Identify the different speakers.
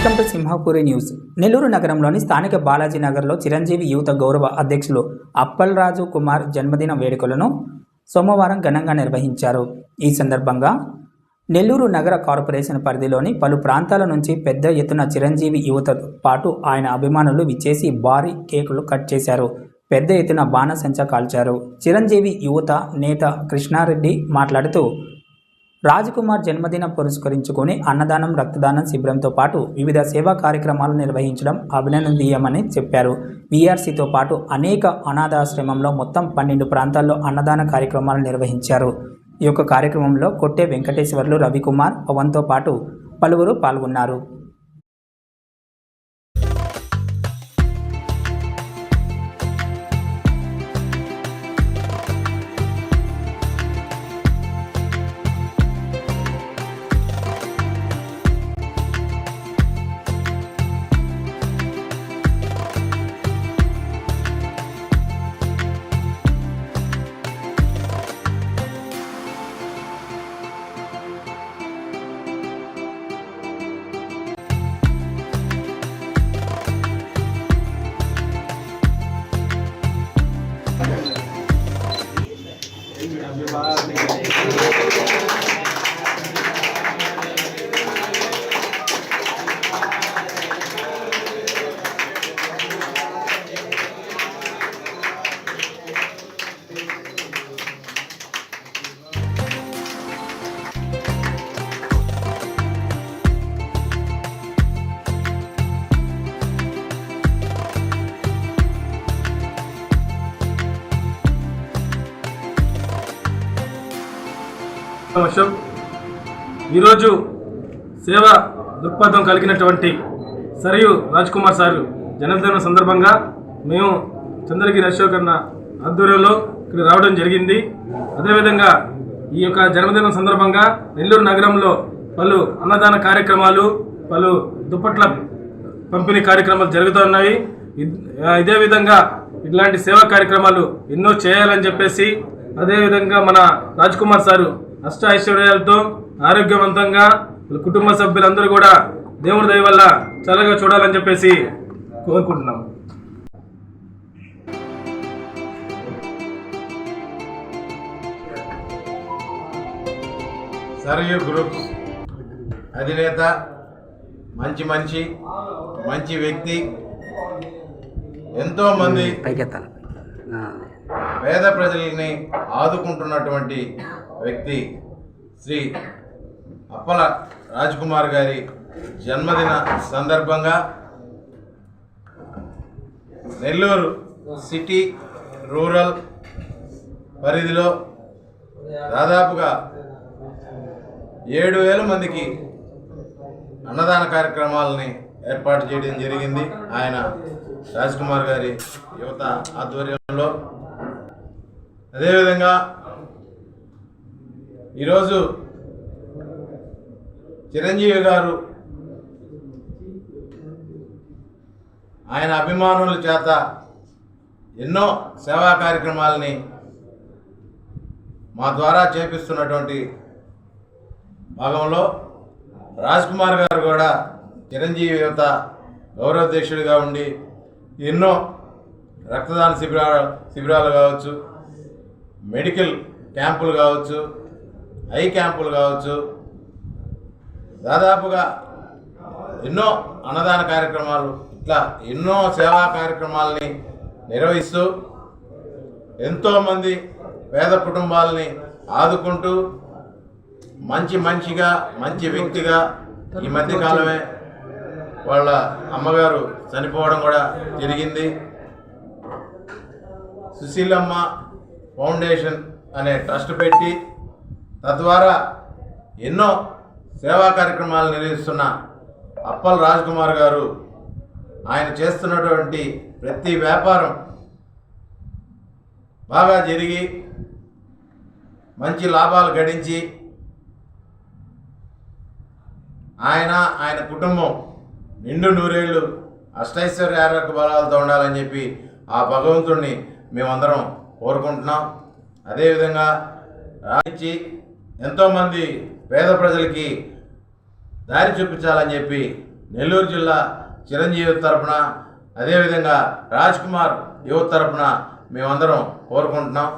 Speaker 1: Welcome to Simhapuri news. Nellore నగరంలోని స్థానిక బాలాజీ నగర్లో చిరంజీవి యువత గౌరవ అధ్యక్షులు అప్పల్రాజు కుమార్ జన్మదిన వేడుకలను సోమవారం ఘనంగా నిర్వహించారు. ఈ సందర్భంగా నెల్లూరు నగర కార్పొరేషన్ పరిధిలోని పలు ప్రాంతాల నుంచి పెద్ద ఎత్తున చిరంజీవి యువతతో పాటు ఆయన అభిమానులు విచ్చేసి భారీ కేకులు కట్ చేశారు. పెద్ద ఎత్తున బాణసంచా కాల్చారు. చిరంజీవి యువత నేత కృష్ణారెడ్డి మాట్లాడుతూ రాజకుమార్ జన్మదిన పురస్కరించుకొని అన్నదానం రక్తదానం శిబిరంతో పాటు వివిధ సేవా కార్యక్రమాలు నిర్వహించడం అభినందనీయమని చెప్పారు. వీఆర్సీతో పాటు అనేక అనాథాశ్రమంలో మొత్తం పన్నెండు ప్రాంతాల్లో అన్నదాన కార్యక్రమాలు నిర్వహించారు. ఈ యొక్క కార్యక్రమంలో కొట్టే వెంకటేశ్వర్లు రవికుమార్ పవన్తో పాటు పలువురు పాల్గొన్నారు.
Speaker 2: వర్షం ఈరోజు సేవ దృక్పథం కలిగినటువంటి సరియు రాజ్ కుమార్ సార్ జన్మదినం సందర్భంగా మేము చంద్రగిరి అశోకన్న ఆధ్వర్యంలో ఇక్కడ రావడం జరిగింది. అదేవిధంగా ఈ యొక్క జన్మదినం సందర్భంగా నెల్లూరు నగరంలో పలు అన్నదాన కార్యక్రమాలు పలు దుప్పట్ల పంపిణీ కార్యక్రమాలు జరుగుతూ ఉన్నాయి ఇదే విధంగా ఇట్లాంటి సేవా కార్యక్రమాలు ఎన్నో చేయాలని చెప్పేసి అదేవిధంగా మన రాజ్ కుమార్ సారు అష్ట ఐశ్వర్యాలతో ఆరోగ్యవంతంగా కుటుంబ సభ్యులందరూ కూడా దేవుడి దయ వల్ల చల్లగా చూడాలని చెప్పేసి కోరుకుంటున్నాం.
Speaker 3: సరయు గ్రూప్స్ అధినేత మంచి మంచి మంచి వ్యక్తి ఎంతోమంది పేద ప్రజల్ని ఆదుకుంటున్నటువంటి వ్యక్తి శ్రీ అప్పల రాజ్కుమార్ గారి జన్మదిన సందర్భంగా నెల్లూరు సిటీ రూరల్ పరిధిలో దాదాపుగా ఏడు వేల మందికి అన్నదాన కార్యక్రమాలని ఏర్పాటు చేయడం జరిగింది. ఆయన రాజ్కుమార్ గారి యువత ఆధ్వర్యంలో. అదేవిధంగా ఈరోజు చిరంజీవి గారు ఆయన అభిమానుల చేత ఎన్నో సేవా కార్యక్రమాలని మా ద్వారా చేపిస్తున్నటువంటి భాగంలో రాజ్ కుమార్ గారు కూడా చిరంజీవి యువత గౌరవాధ్యక్షుడిగా ఉండి ఎన్నో రక్తదాన శిబిరాలు శిబిరాలు కావచ్చు మెడికల్ క్యాంపులు కావచ్చు ఐ క్యాంపులు కావచ్చు. దాదాపుగా ఎన్నో అన్నదాన కార్యక్రమాలు ఇట్లా ఎన్నో సేవా కార్యక్రమాలని నిర్వహిస్తూ ఎంతోమంది పేద కుటుంబాలని ఆదుకుంటూ మంచి మనిషిగా మంచి వ్యక్తిగా ఈ మధ్యకాలమే వాళ్ళ అమ్మగారు చనిపోవడం కూడా జరిగింది. సుశీలమ్మ ఫౌండేషన్ అనే ట్రస్ట్ పెట్టి తద్వారా ఎన్నో సేవా కార్యక్రమాలు నిర్వహిస్తున్న అప్పల్ రాజ్ కుమార్ గారు ఆయన చేస్తున్నటువంటి ప్రతి వ్యాపారం బాగా జరిగి మంచి లాభాలు గడించి ఆయన ఆయన కుటుంబం నిండు నూరేళ్ళు అష్టైశ్వర్య ఆరోగ్య బలాలతో ఉండాలని చెప్పి ఆ భగవంతుడిని మేమందరం కోరుకుంటున్నాం. అదేవిధంగా రాయించి ఎంతోమంది పేద ప్రజలకి దారి చూపించాలని చెప్పి నెల్లూరు జిల్లా చిరంజీవి తరపున అదేవిధంగా రాజ్ కుమార్ యువత తరపున మేమందరం కోరుకుంటున్నాం.